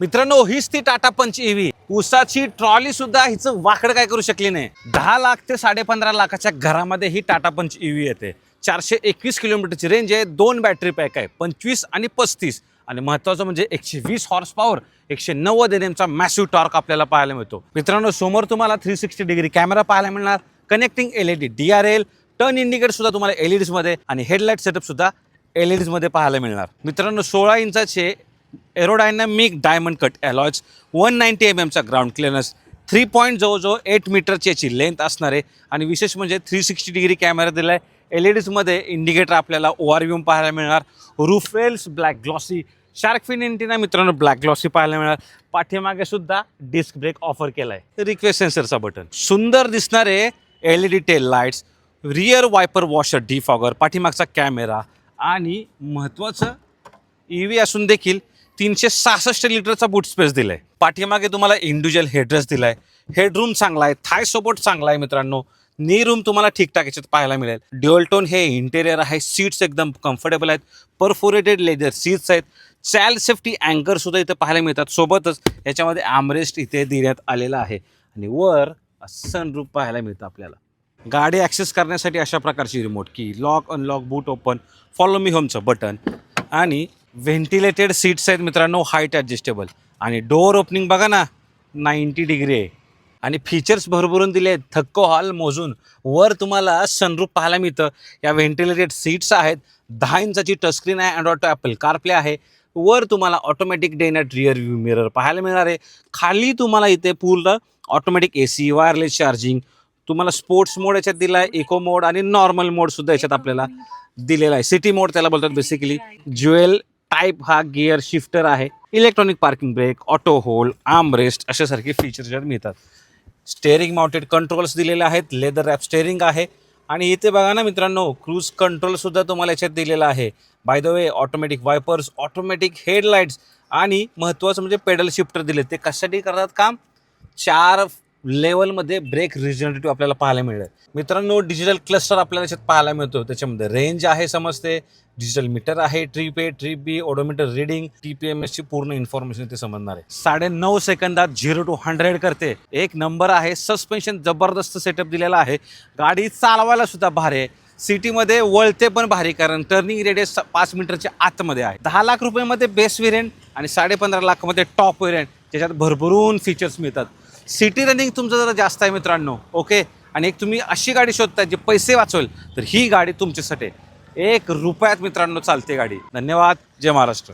मित्रांनो हीच ती टाटा पंच ईव्ही उसाची ट्रॉली सुद्धा हिचं वाकड काय करू शकली नाही. दहा लाख ते साडेपंधरा लाखाच्या घरामध्ये ही टाटा पंच ईव्ही येते. चारशे एकवीस किलोमीटरची रेंज आहे दोन बॅटरी पॅक आहे पंचवीस आणि पस्तीस. आणि महत्वाचं म्हणजे एकशे वीस हॉर्स पॉवर एकशे नव्वद एन एमचा मॅसिव्ह टॉर्क आपल्याला पाहायला मिळतो. मित्रांनो समोर तुम्हाला थ्री सिक्स्टी डिग्री कॅमेरा पाहायला मिळणार. Connecting L E D D R L turn indicator सुद्धा तुम्हाला एल ई डीजमध्ये आणि हेडलाईट सेटअप सुद्धा एल ई डीजमध्ये पाहायला मिळणार. मित्रांनो सोळा इंचाचे aerodynamic diamond cut alloys one ninety M एमचा ground clearance three point जवळजवळ एट मीटरची याची लेंथ असणार आहे आणि विशेष म्हणजे थ्री सिक्स्टी डिग्री कॅमेरा दिला आहे एल ई डीजमध्ये इंडिकेटर आपल्याला ओ आर व्ह्यू पाहायला मिळणार. Roof rails black glossy shark fin antenna मित्रांनो ब्लॅक ग्लॉसी पाहायला मिळणार. पाठीमागे सुद्धा डिस्क ब्रेक ऑफर केला आहे रिक्वेस्ट सेन्सरचा बटन सुंदर दिसणारे L E D tail lights rear wiper washer defogger पाठीमागचा कॅमेरा आणि महत्त्वाचं ई व्ही असून देखील तीनशे सहासष्ट लिटरचा बूट स्पेस दिलाय. पाठीमागे तुम्हाला इंडिव्हिज्युअल हेडरेस्ट दिलाय. हेडरूम चांगला आहे. थाय सपोर्ट चांगला आहे मित्रांनो. नी रूम तुम्हाला ठीकठाक याच्यात पाहायला मिळेल. ड्युअलटोन हे इंटेरियर आहे. सीट्स एकदम कम्फर्टेबल आहेत. परफोरेटेड लेदर सीट्स आहेत. चाइल्ड सेफ्टी अँकर सुद्धा इथे पाहायला मिळतात. सोबतच याच्यामध्ये आमरेस्ट इथे देण्यात आलेला आहे. आणि वर सनरूप पाहायला मिळतं आपल्याला. गाडी ॲक्सेस करण्यासाठी अशा प्रकारची remote key lock unlock boot open follow me होमचं button आणि व्हेंटिलेटेड सीट्स आहेत मित्रांनो हाईट ॲडजस्टेबल. आणि डोअर ओपनिंग बघा ना नाईंटी डिग्री आहे. आणि फीचर्स भरभरून दिले आहेत थक्क हॉल मोजून. वर तुम्हाला सनरूप पाहायला मिळतं. या व्हेंटिलेटेड सीट्स आहेत दहा इंचाची टचस्क्रीन आहे अँड्रॉइड ॲपल कारप्ले आहे. वर तुम्हाला automatic day night rear view mirror पाहायला मिळणार आहे. खाली तुम्हाला इथे पूर्ण automatic A C wireless charging तुम्हाला स्पोर्ट्स मोड याच्यात दिला आहे इको मोड आणि नॉर्मल मोडसुद्धा याच्यात आपल्याला दिलेला आहे. सिटी मोड त्याला बोलतात बेसिकली ज्युएल टाईप हा गिअर शिफ्टर आहे. Electronic parking brake auto hold arm rest अशासारखे फीचर ज्यात मिळतात. स्टेअरिंग माउंटेड कंट्रोल्स दिलेले आहेत. लेदर रॅप स्टेअरिंग आहे. आणि इथे बघा ना मित्रांनो क्रूज कंट्रोलसुद्धा तुम्हाला याच्यात दिलेला आहे. By the way automatic wipers automatic headlights आणि महत्त्वाचं म्हणजे पेडल शिफ्टर दिले ते कशासाठी करतात काम? चार लेवलमध्ये ब्रेक रिजनरेटिव्ह आपल्याला पाहायला मिळेल. मित्रांनो डिजिटल क्लस्टर आपल्याला त्याच्यात पाहायला मिळतो. त्याच्यामध्ये रेंज आहे समजते. डिजिटल मीटर आहे trip A trip B odometer reading T P M एसची पूर्ण इन्फॉर्मेशन ते समजणार आहे. साडे नऊ सेकंदात झिरो टू हंड्रेड करते. एक नंबर आहे सस्पेन्शन जबरदस्त सेटअप दिलेला आहे. गाडी चालवायला सुद्धा भारी आहे. सिटीमध्ये वळते पण भारी कारण टर्निंग रेडियस पाच मीटरच्या आतमध्ये आहे. दहा लाख रुपयामध्ये बेस्ट व्हेरियंट आणि साडे पंधरा लाखमध्ये टॉप व्हेरियंट त्याच्यात भरभरून फीचर्स मिळतात. सिटी रनिंग तुमचं जरा जास्त आहे मित्रांनो ओके आणि एक तुम्ही अशी गाडी शोधताय जी पैसे वाचवेल तर ही गाडी तुमच्यासाठी एक रुपयात मित्रांनो चालते गाडी. धन्यवाद. जय महाराष्ट्र.